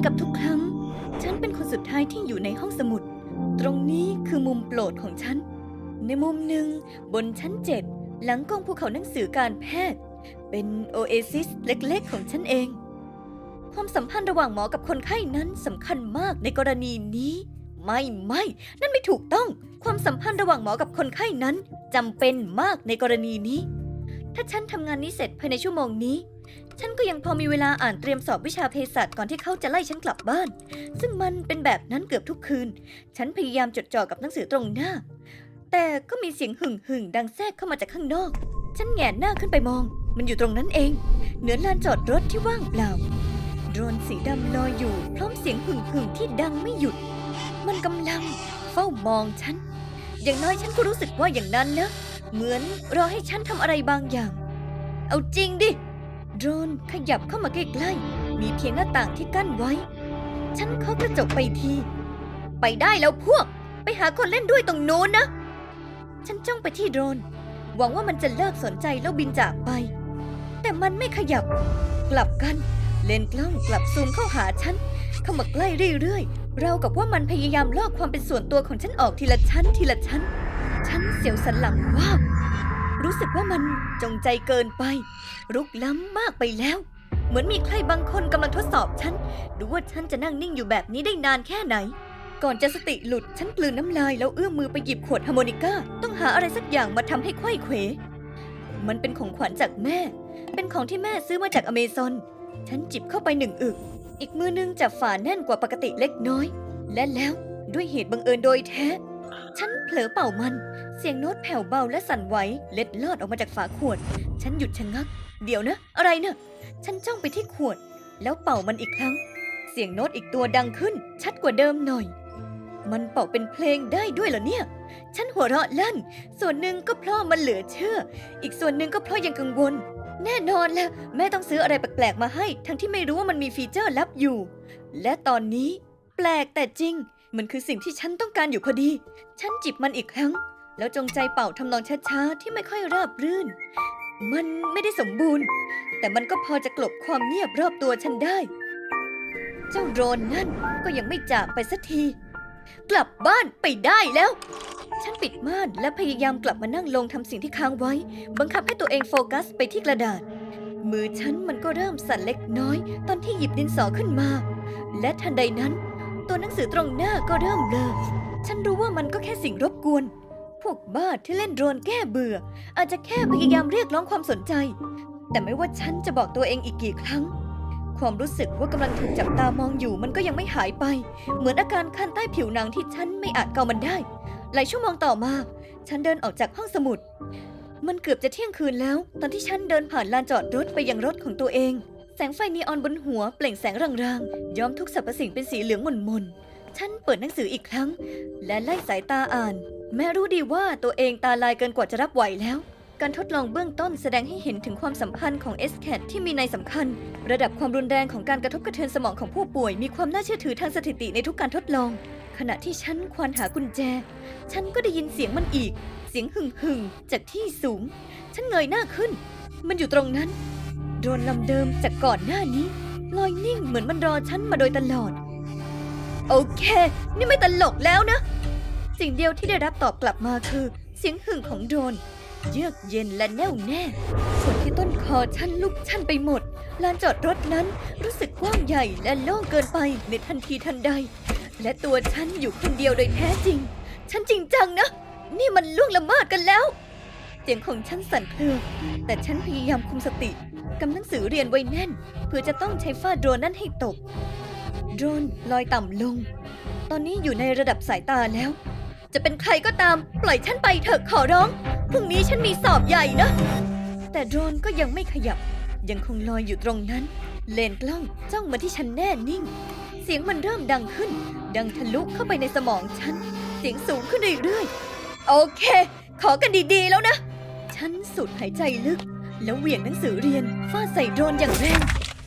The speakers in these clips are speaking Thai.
อนกับทุกครั้ง ฉันเป็นคนสุดท้ายที่อยู่ในห้องสมุด ตรงนี้คือมุมโปรดของฉัน ในมุมหนึ่ง บนชั้นเจ็ดหลังกองภูเขาหนังสือการแพทย์ เป็นโอเอซิสเล็กๆ ของฉันเอง ความสัมพันธ์ระหว่างหมอกับคนไข้นั้นสำคัญมากในกรณีนี้ ไม่ไม่ นั่นไม่ถูกต้อง ความสัมพันธ์ระหว่างหมอกับคนไข้นั้นจำเป็นมากในกรณีนี้ ถ้าฉันทำงานนี้เสร็จภายในชั่วโมงนี้ ฉันก็ยังพอมีเวลาอ่านเตรียมสอบวิชาเภสัชก่อนที่เขาจะไล่ฉันกลับบ้าน ซึ่งมันเป็นแบบนั้นเกือบทุกคืน ฉันพยายามจดจ่อกับหนังสือตรงหน้า แต่ก็มีเสียงหึ่งหึ่งดังแทรกเข้ามาจากข้างนอก ฉันแงนหน้าขึ้นไปมอง มันอยู่ตรงนั้นเอง เหนือลานจอดรถที่ว่างเปล่า โดรนสีดำลอยอยู่ พร้อมเสียงหึ่งหึ่งที่ดังไม่หยุด มันกำลังเฝ้ามองฉัน อย่างน้อยฉันก็รู้สึกว่าอย่างนั้นนะ เหมือนรอให้ฉันทำอะไรบางอย่าง เอาจริงดิ โดรนขยับเข้ามาใกล้ๆ มีเพียงหน้าต่างที่กั้นไว้ ฉันเคาะกระจกไปที ไปได้แล้วพวก ไปหาคนเล่นด้วยตรงโน้นนะ ฉันจ้องไปที่โดรน หวังว่ามันจะเลิกสนใจแล้วบินจากไป แต่มันไม่ขยับ กลับกัน เลนกล้องกลับซูมเข้าหาฉัน เข้ามาใกล้เรื่อยๆ เรากับว่ามันพยายามลอกความเป็นส่วนตัวของฉันออกทีละชั้นทีละชั้น ฉันเสียวสันหลังว่าบ รู้สึกว่ามันจงใจเกินไป รุกล้ำมากไปแล้ว เหมือนมีใครบางคนกำลังทดสอบฉัน ดูว่าฉันจะนั่งนิ่งอยู่แบบนี้ได้นานแค่ไหน ก่อนจะสติหลุดฉันกลืนน้ำลายแล้วเอื้อมมือไปหยิบขวดฮาร์โมนิก้า ต้องหาอะไรสักอย่างมาทำให้ไขว้เขว มันเป็นของขวัญจากแม่ เป็นของที่แม่ซื้อมาจากอเมซอน ฉันจิบเข้าไปหนึ่งอึก อีกมือนึงจับฝาแน่นกว่าปกติเล็กน้อย และแล้วด้วยเหตุบังเอิญโดยแท้ ฉันเผลอเป่ามัน เสียงโน้ตแผ่วเบาและสั่นไหวเล็ดลอดออกมาจากฝาขวด ฉันหยุดชะงัก เดี๋ยวนะ อะไรเนะ่ะฉันจ้องไปที่ขวด แล้วเป่ามันอีกครั้ง เสียงโน้ตอีกตัวดังขึ้น ชัดกว่าเดิมหน่อย มันเป่าเป็นเพลงได้ด้วยเหรอเนี่ย ฉันหัวเราะลั่น ส่วนหนึ่งก็เพราะมันเหลือเชื่อ อีกส่วนหนึ่งก็เพราะยังกังวล แน่นอนแล้วแม่ต้องซื้ออะไรแปลกๆมาให้ ทั้งที่ไม่รู้ว่ามันมีฟีเจอร์ลับอยู่ และตอนนี้ แปลกแต่จริง มันคือสิ่งที่ฉันต้องการอยู่พอดี ฉันจิบมันอีกครั้ง แล้วจงใจเป่าทำนองช้าๆที่ไม่ค่อยราบรื่น มันไม่ได้สมบูรณ์ แต่มันก็พอจะกลบความเงียบรอบตัวฉันได้ เจ้าโรนนั่นก็ยังไม่จากไปสักที กลับบ้านไปได้แล้ว ฉันปิดม่านและพยายามกลับมานั่งลงทำสิ่งที่ค้างไว้ บังคับให้ตัวเองโฟกัสไปที่กระดาษ มือฉันมันก็เริ่มสั่นเล็กน้อย ตอนที่หยิบดินสอขึ้นมา และทันใดนั้น ตัวหนังสือตรงหน้าก็เริ่มเบลอฉันรู้ว่ามันก็แค่สิ่งรบกวน พวกบ้าที่เล่นโดรนแก้เบื่อ อาจจะแค่พยายามเรียกร้องความสนใจ แต่ไม่ว่าฉันจะบอกตัวเองอีกกี่ครั้ง ความรู้สึกว่ากำลังถูกจับตามองอยู่มันก็ยังไม่หายไป เหมือนอาการคันใต้ผิวหนังที่ฉันไม่อาจเกามันได้ หลายชั่วโมงต่อมา ฉันเดินออกจากห้องสมุด มันเกือบจะเที่ยงคืนแล้ว ตอนที่ฉันเดินผ่านลานจอดรถไปยังรถของตัวเอง สงไฟนีออนบนหัวเปล่งแสงรางๆ ย้อมทุกสรรพสิ่งเป็นสีเหลืองหม่นๆฉันเปิดหนังสืออีกครั้ง และไล่สายตาอ่าน แม้รู้ดีว่าตัวเองตาลายเกินกว่าจะรับไหวแล้ว การทดลองเบื้องต้นแสดงให้เห็นถึงความสัมพันธ์ของ s c a t ที่มีในสำคัญ ระดับความรุนแรงของการกระทบกระเทือนสมองของผู้ป่วย มีความน่าเชื่อถือทางสถิติในทุกการทดลอง ขณะที่ฉันควานหากุญแจ ฉันก็ได้ยินเสียงมันอีก เสียงหึ่งหึ่งจากที่สูง ฉันเงยหน้าขึ้น มันอยู่ตรงนั้น โดรนลำเดิมจากก่อนหน้านี้ ลอยนิ่งเหมือนมันรอฉันมาโดยตลอด โอเค นี่ไม่ตลกแล้วนะ สิ่งเดียวที่ได้รับตอบกลับมาคือ เสียงหึ่งของโดรนเยือกเย็นและแน่วแน่ ส่วนที่ต้นคอฉันลุกชันไปหมด ลานจอดรถนั้นรู้สึกกว้างใหญ่และโล่งเกินไปในทันทีทันใด และตัวฉันอยู่คนเดียวโดยแท้จริง ฉันจริงจังนะ นี่มันล่วงละเมิดกันแล้ว เสียงของฉันสั่นเครือแต่ฉันพยายามคุมสติ กำหนังสือเรียนไว้แน่น เพื่อจะต้องใช้ฟาดโดรนนั่นให้ตก โดรนลอยต่ำลง ตอนนี้อยู่ในระดับสายตาแล้ว จะเป็นใครก็ตามปล่อยฉันไปเถอะขอร้อง พรุ่งนี้ฉันมีสอบใหญ่นะ แต่โดรนก็ยังไม่ขยับ ยังคงลอยอยู่ตรงนั้น เลนกล้องจ้องมาที่ฉันแน่นิ่ง เสียงมันเริ่มดังขึ้น ดังทะลุเข้าไปในสมองฉัน เสียงสูงขึ้นเรื่อยๆ โอเค ขอกันดีๆแล้วนะ ฉันสูดหายใจลึก แล้วเหวี่ยงหนังสือเรียนฟาดใส่โดรนอย่างแรง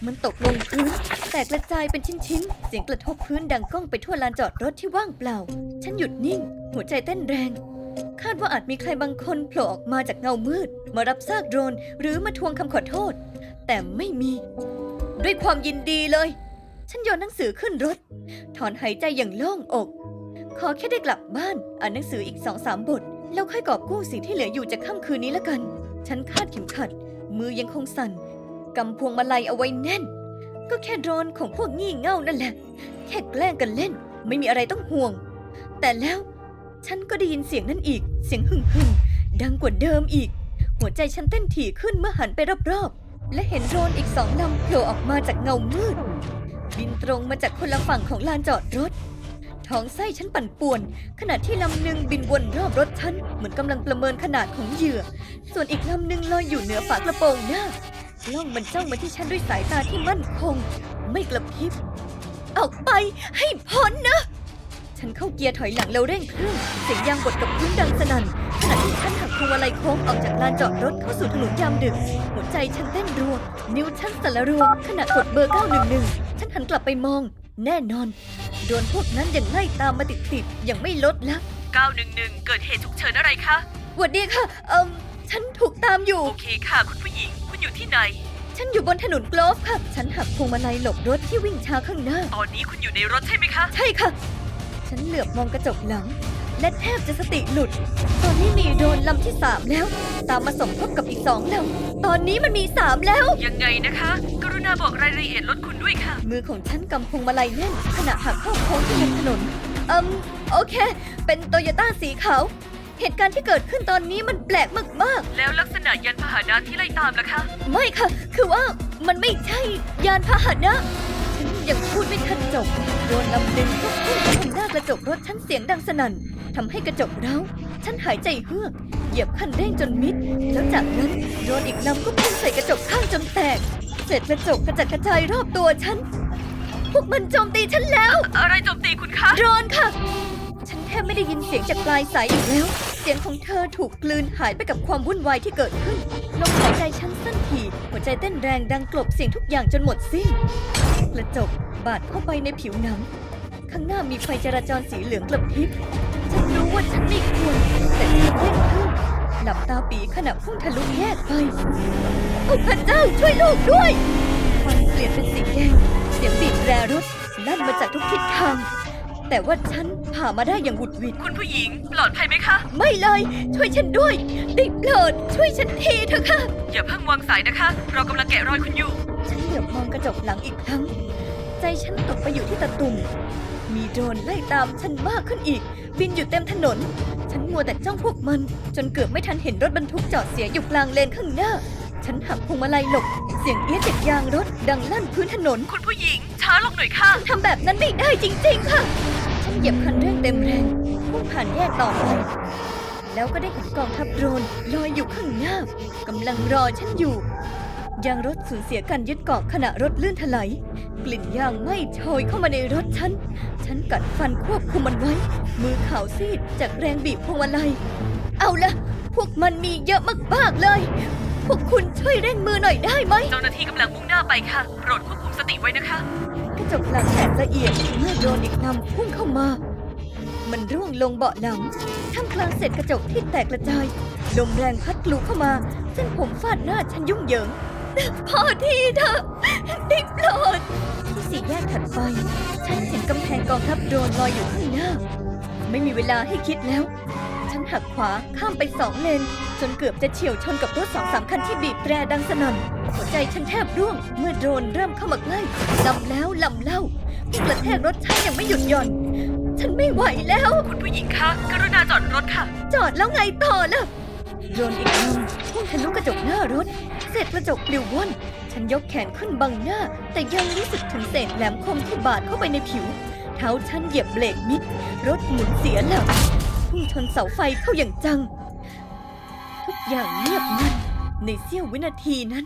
มันตกลงพื้น แตกกระจายเป็นชิ้นๆ เสียงกระทบพื้นดังก้องไปทั่วลานจอดรถที่ว่างเปล่า ฉันหยุดนิ่ง หัวใจเต้นแรง คาดว่าอาจมีใครบางคนโผล่ออกมาจากเงามืด มารับซากโดรน หรือมาทวงคำขอโทษ แต่ไม่มี ด้วยความยินดีเลย ฉันโยนหนังสือขึ้นรถ ถอนหายใจอย่างโล่งอก ขอแค่ได้กลับบ้าน อ่านหนังสืออีกสองสามบท แล้วค่อยกอบกู้สิ่งที่เหลืออยู่จากค่ำคืนนี้ละกัน ฉันคาดเข็มขัด มือยังคงสั่นกำพวงมาลัยเอาไว้แน่น ก็แค่โดรนของพวกงี่เง่านั่นแหละ แค่แกล้งกันเล่น ไม่มีอะไรต้องห่วง แต่แล้วฉันก็ได้ยินเสียงนั้นอีก เสียงหึ่งหึ่งดังกว่าเดิมอีก หัวใจฉันเต้นถี่ขึ้นเมื่อหันไปรอบๆ และเห็นโดรนอีกสองลำโผล่ออกมาจากเงามืด บินตรงมาจากคนละฝั่งของลานจอดรถ ท้องไส้ฉันปั่นป่วน ขณะที่ลำหนึ่งบินวนรอบรถฉัน เหมือนกำลังประเมินขนาดของเหยื่อ ส่วนอีกลำหนึ่งลอยอยู่เหนือฝากระโปรงหน้ากล้องมันจ้องมาที่ฉันด้วยสายตาที่มั่นคง ไม่กระพริบ ออกไปให้พ้นนะ ฉันเข้าเกียร์ถอยหลังแล้วเร่งเครื่องเสียงยางบดกับพื้นดังสนั่นขณะที่ฉันหักพวงมาลัยโค้งออกจากลานจอดรถเข้าสู่ถนนยามดึก หัวใจฉันเต้นรัว นิ้วฉันสั่นละรัวขณะกดเบอร์ 911 ฉันหันกลับไปมอง แน่นอน โดนพวกนั้นยังไล่ตามมาติดๆยังไม่ลดละ911 เกิดเหตุฉุกเฉินอะไรคะ หวัดดีค่ะ เอิมฉันถูกตามอยู่ โอเคค่ะ คุณผู้หญิง คุณอยู่ที่ไหน ฉันอยู่บนถนนโกลฟค่ะ ฉันหักพวงมาลัยหลบรถที่วิ่งช้าข้างหน้า ตอนนี้คุณอยู่ในรถใช่ไหมคะ ใช่ค่ะ ฉันเหลือบมองกระจกหลัง และแทบจะสติหลุด ตอนนี้มีโดรนลำที่สามแล้ว ตามมาสมทบกับอีกสองลำตอนนี้มันมีสามแล้ว ยังไงนะคะ กรุณาบอกรายละเอียดรถคุณด้วยค่ะ มือของฉันกำพวงมาลัยแน่นขณะหักเข้าโค้งที่ริมถนนเอืมโอเค เป็นโตโยต้าสีขาว เหตุการณ์ที่เกิดขึ้นตอนนี้มันแปลกมากแล้วลักษณะยานพาหนะที่ไล่ตามล่ะคะๆไม่ค่ะ คือว่ามันไม่ใช่ยานพาหนะฉันยังพูดไม่ทันจบโดนลำหนึ่งก็พุ่งเข้าทางหน้ากระจกรถฉันเสียงดังสนั่น ทำให้กระจกร้าวฉันหายใจเฮือก เหยียบคันเร่งจนมิด แล้วจากนั้นโดนอีกลำก็พุ่งใส่กระจกข้างจนแตกเศษกระจกกระจัดกระจายรอบตัวฉัน พวกมันโจมตีฉันแล้ว อะไรโจมตีคุณคะโดรนค่ะ ฉันแทบไม่ได้ยินเสียงจากปลายสายอีกแล้ว เสียงของเธอถูกกลืนหายไปกับความวุ่นวายที่เกิดขึ้นลมหายใจฉันสั้นถี่หัวใจเต้นแรงดังกลบเสียงทุกอย่างจนหมดสิ้นกระจกบาดเข้าไปในผิวหนังข้างหน้ามีไฟจราจรสีเหลืองกระพริบ ฉันรู้ว่าฉันไม่ควร แต่ฉันเร่งเครื่องหลับตาปีขณะพุ่งทะลุแยกไปโอ้พระเจ้าช่วยลูกด้วยควันเปลี่ยนเป็นสีแดง เสียงบีบแรรถลั่นมาจากทุกทิศทาง แต่ว่าฉันผ่ามาได้อย่างหวุดหวิด คุณผู้หญิงปลอดภัยไหมคะ ไม่เลย ช่วยฉันด้วย ได้โปรดช่วยฉันทีเถอะค่ะ อย่าเพิ่งวางสายนะคะ เรากำลังแกะรอยคุณอยู่ ฉันเหลือบมองกระจกหลังอีกครั้ง ใจฉันตกไปอยู่ที่ตะตุ่มมีโดรนไล่ตามฉันมากขึ้นอีก บินอยู่เต็มถนน ฉันมัวแต่จ้องพวกมัน จนเกือบไม่ทันเห็นรถบรรทุกจอดเสียอยู่กลางเลนข้างหน้า ฉันหักพวงมาลัยหลบ เสียงเอี้ยจากยางรถดังลั่นพื้นถนน คุณผู้หญิง ช้าลงหน่อยค่ะ ทำแบบนั้นไม่ได้จริง ๆ ค่ะ ฉันเหยียบคันเร่งเต็มแรงพุ่งผ่านแยกต่อไปแล้วก็ได้เห็นกองทัพโดรนลอยอยู่ข้างหน้ากำลังรอฉันอยู่ยางรถสูญเสียการยึดเกาะขณะรถลื่นถลายกลิ่นยางไหม้โชยเข้ามาในรถฉัน ฉันกัดฟันควบคุมมันไว้ มือขาวซีดจากแรงบีบพวงมาลัย เอาละ พวกมันมีเยอะมากๆเลย พวกคุณช่วยเร่งมือหน่อยได้ไหม เจ้าหน้าที่กำลังมุ่งหน้าไปค่ะ โปรดควบคุมสติไว้นะคะ กระจกหลังแตกละเอียดเมื่อโดนอีกลำพุ่งเข้ามา มันร่วงลงเบาะหลังท่ามกลางเศษกระจกที่แตกกระจาย ลมแรงพัดกลูเข้ามา เส้นผมฟาดหน้าฉันยุ่งเหยิง พอทีเถอะได้โปรดที่ สี่แยกถัดไป ฉันเห็นกำแพงกองทัพโดรนลอยอยู่ข้างหน้า ไม่มีเวลาให้คิดแล้ว ฉันหักขวาข้ามไปสองเลน จนเกือบจะเฉียวชนกับรถสองสามคันที่บีบแตรดังสนั่นหัวใจฉันแทบร่วง เมื่อโดรนเริ่มเข้ามาใกล้ลำแล้วลำเล่าพุ่งกระแทกรถฉันยังไม่หยุดหย่อน ฉันไม่ไหวแล้ว คุณผู้หญิงคะกรุณาจอดรถค่ะ จอดแล้วไงต่อล่ะโดรนอีกลำพุ่งทะลุกระจกหน้ารถ เศษกระจกปลิวว่อน ฉันยกแขนขึ้นบังหน้า แต่ยังรู้สึกถึงเศษแหลมคมที่บาดเข้าไปในผิว เท้าฉันเหยียบเบรกมิด รถหมุนเสียหลักพุ่งชนเสาไฟเข้าอย่างจัง ทุกอย่างเงียบงันในเสี้ยววินาทีนั้น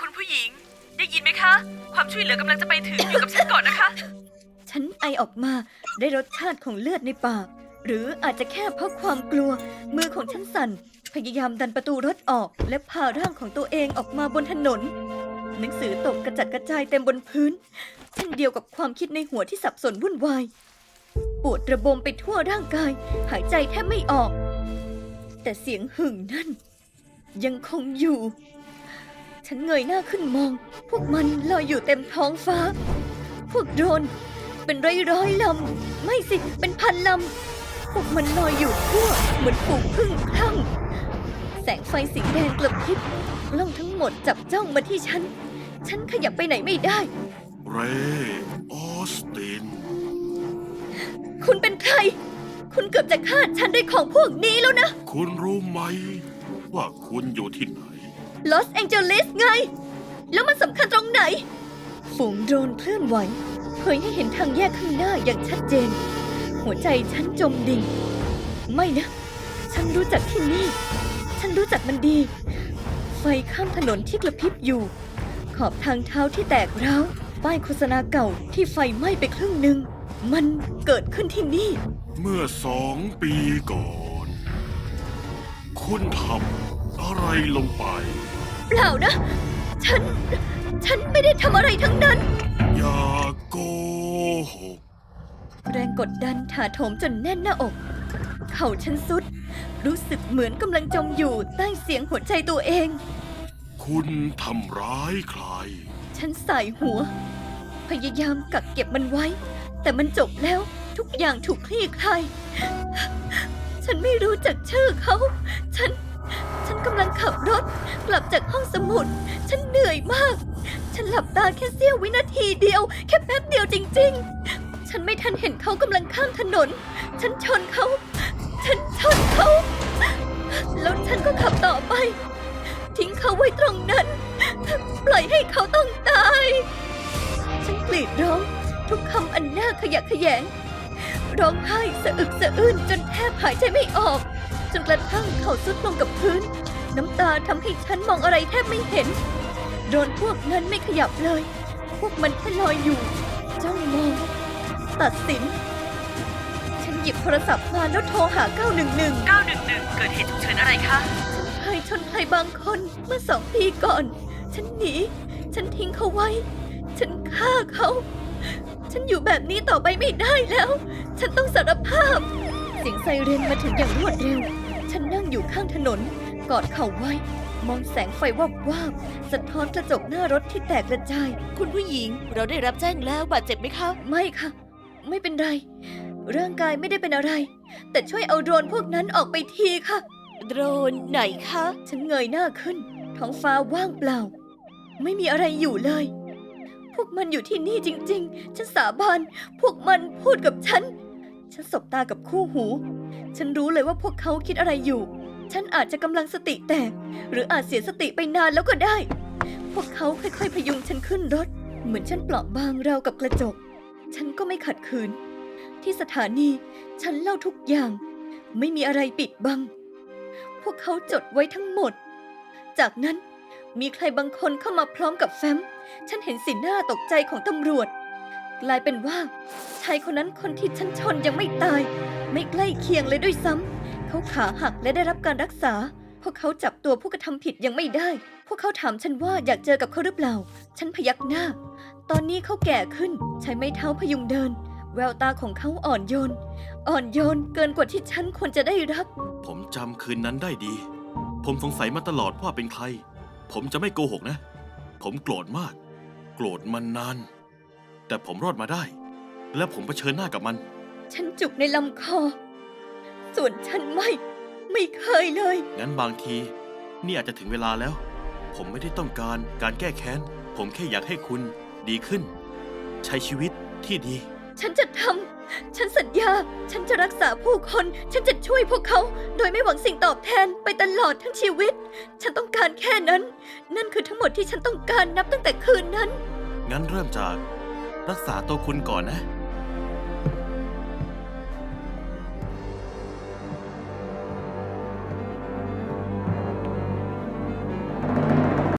คุณผู้หญิงได้ยินไหมคะ ความช่วยเหลือกำลังจะไปถึงอยู่กับฉันก่อนนะคะ ฉันไอออกมาได้รสชาติของเลือดในปาก หรืออาจจะแค่เพราะความกลัว มือของฉันสั่น พยายามดันประตูรถออก และพาร่างของตัวเองออกมาบนถนน หนังสือตกกระจัดกระจายเต็มบนพื้น เช่นเดียวกับความคิดในหัวที่สับสนวุ่นวาย ปวดระบมไปทั่วร่างกาย หายใจแทบไม่ออก แต่เสียงหึ่งนั่น ยังคงอยู่ ฉันเงยหน้าขึ้นมอง พวกมันลอยอยู่เต็มท้องฟ้า พวกโดรน เป็นร้อยร้อยๆลำ ไม่สิ เป็นพันลำพวกมันลอยอยู่ทั่วเหมือนฝูงพึ่งคลั่ง แสงไฟสีแดงกระพริบกล้องทั้งหมดจับจ้องมาที่ฉัน ฉันขยับไปไหนไม่ได้ เรออสติน คุณเป็นใคร คุณเกือบจะฆ่าฉันด้วยของพวกนี้แล้วนะ คุณรู้ไหม ว่าคุณอยู่ที่ไหน ลอสแองเจลิสไง แล้วมันสำคัญตรงไหน ฝูงโดรนเคลื่อนไหว เผยให้เห็นทางแยกข้างหน้าอย่างชัดเจน หัวใจฉันจมดิ่ง ไม่นะ ฉันรู้จักที่นี่ ฉันรู้จักมันดี ไฟข้ามถนนที่กระพริบอยู่ ขอบทางเท้าที่แตกร้าว ป้ายโฆษณาเก่าที่ไฟไหม้ไปครึ่งหนึ่ง มันเกิดขึ้นที่นี่ เมื่อสองปีก่อน คุณทำอะไรลงไป เปล่านะ ฉัน ฉันไม่ได้ทำอะไรทั้งนั้น อย่าโกหก แรงกดดันถาโถมจนแน่นหน้าอก เข่าฉันสุด รู้สึกเหมือนกำลังจมอยู่ใต้เสียงหัวใจตัวเอง คุณทำร้ายใคร ฉันใส่หัว พยายามกักเก็บมันไว้ แต่มันจบแล้วทุกอย่างถูกคลี่คลาย ฉันไม่รู้จักชื่อเขา ฉันฉัน กำลังขับรถ กลับจากห้องสมุด ฉันเหนื่อยมาก ฉันหลับตาแค่เสี้ยววินาทีเดียว แค่แป๊บเดียวจริง ๆ ฉันไม่ทันเห็นเขากำลังข้ามถนน ฉันชนเขา ฉันชนเขา แล้วฉันก็ขับต่อไป ทิ้งเขาไว้ตรงนั้น ปล่อยให้เขาต้องตาย ฉันกรีดร้อง ทุกคำอันน่าขยะแขยงร้องไห้สะอึกสะอื้นจนแทบหายใจไม่ออก จนกระทั่งเขาสุดลงกับพื้น น้ำตาทำให้ฉันมองอะไรแทบไม่เห็น โดนพวกนั้นไม่ขยับเลย พวกมันแค่ลอยอยู่ จ้องมอง ตัดสิน ฉันหยิบโทรศัพท์มาแล้วโทรหา 911 911 เกิดเหตุฉุกเฉินอะไรคะฉันเคยชนใครบางคนเมื่อสองปีก่อน ฉันหนี ฉันทิ้งเขาไว้ ฉันฆ่าเขา ฉันอยู่แบบนี้ต่อไปไม่ได้แล้ว ฉันต้องสารภาพ เสียงไซเรนมาถึงอย่างรวดเร็ว ฉันนั่งอยู่ข้างถนน กอดเข่าไว้ มองแสงไฟวับวาบสะท้อนกระจกหน้ารถที่แตกกระจาย คุณผู้หญิงเราได้รับแจ้งแล้วบาดเจ็บไหมคะ ไม่ค่ะ ไม่เป็นไร ร่างกายไม่ได้เป็นอะไร แต่ช่วยเอาโดรนพวกนั้นออกไปทีค่ะ โดรนไหนคะ ฉันเงยหน้าขึ้น ท้องฟ้าว่างเปล่า ไม่มีอะไรอยู่เลย พวกมันอยู่ที่นี่จริง ๆ ฉันสาบาน พวกมันพูดกับฉัน ฉันสบตากับคู่หู ฉันรู้เลยว่าพวกเขาคิดอะไรอยู่ ฉันอาจจะกำลังสติแตก หรืออาจเสียสติไปนานแล้วก็ได้ พวกเขาค่อยๆพยุงฉันขึ้นรถ เหมือนฉันเปราะบางราวกับกระจก ฉันก็ไม่ขัดขืน ที่สถานีฉันเล่าทุกอย่าง ไม่มีอะไรปิดบัง พวกเขาจดไว้ทั้งหมด จากนั้นมีใครบางคนเข้ามาพร้อมกับแฟ้ม ฉันเห็นสีหน้าตกใจของตำรวจ กลายเป็นว่าชายคนนั้นคนที่ฉันชนยังไม่ตาย ไม่ใกล้เคียงเลยด้วยซ้ำ เขาขาหักและได้รับการรักษา พวกเขาจับตัวผู้กระทำผิดยังไม่ได้ พวกเขาถามฉันว่าอยากเจอกับเขาหรือเปล่า ฉันพยักหน้า ตอนนี้เขาแก่ขึ้น ใช้ไม้เท้าพยุงเดิน แววตาของเขาอ่อนโยน อ่อนโยนเกินกว่าที่ฉันควรจะได้รับ ผมจำคืนนั้นได้ดี ผมสงสัยมาตลอดว่าเป็นใคร ผมจะไม่โกหกนะ ผมโกรธมาก โกรธมันนาน แต่ผมรอดมาได้ และผมเผชิญหน้ากับมัน ฉันจุกในลำคอ ส่วนฉันไม่ ไม่เคยเลย งั้นบางที นี่อาจจะถึงเวลาแล้ว ผมไม่ได้ต้องการการแก้แค้น ผมแค่อยากให้คุณดีขึ้น ใช้ชีวิตที่ดี ฉันจะทำ ฉันสัญญา ฉันจะรักษาผู้คน ฉันจะช่วยพวกเขา โดยไม่หวังสิ่งตอบแทนไปตลอดทั้งชีวิต ฉันต้องการแค่นั้น นั่นคือทั้งหมดที่ฉันต้องการนับตั้งแต่คืนนั้น งั้นเริ่มจากรักษาตัวคุณก่อนนะ